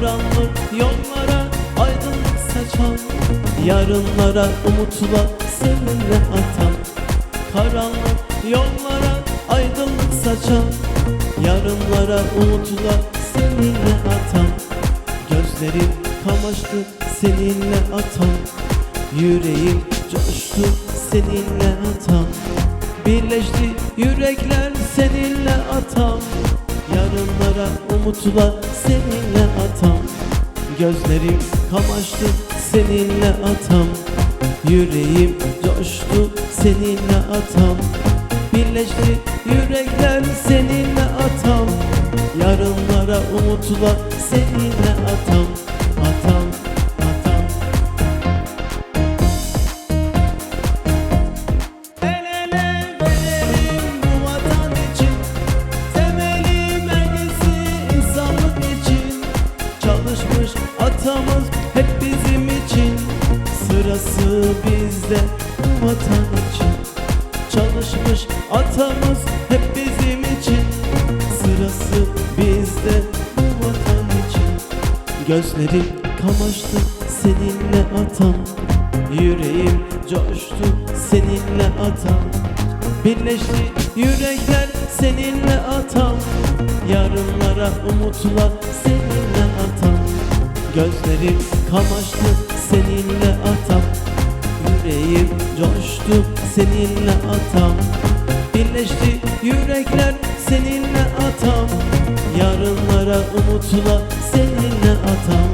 karanlık yollara aydınlık saçan Yarınlara umutla seninle atan. Karanlık yollara aydınlık saçan Yarınlara umutla seninle atan. Gözlerim kamaştı seninle atan Yüreğim coştu seninle atan. Birleşti yürekler seninle atan. Yarınlara umutla seninle atam. Gözlerim kamaştı seninle atam. Yüreğim coştu seninle atam. Birleşti yürekler seninle atam. Yarınlara umutla seninle atam Atamız hep bizim için. Sırası bizde. Bu vatan için. Çalışmış atamız. Hep bizim için. Sırası bizde. Bu vatan için. Gözlerim kamaştı seninle atam. Yüreğim coştu seninle atam. Birleşti yürekler seninle atam. Yarınlara umutla seninle Gözlerim kamaştı seninle atam. Yüreğim coştu seninle atam. Birleşti yürekler seninle atam. Yarınlara umutla seninle atam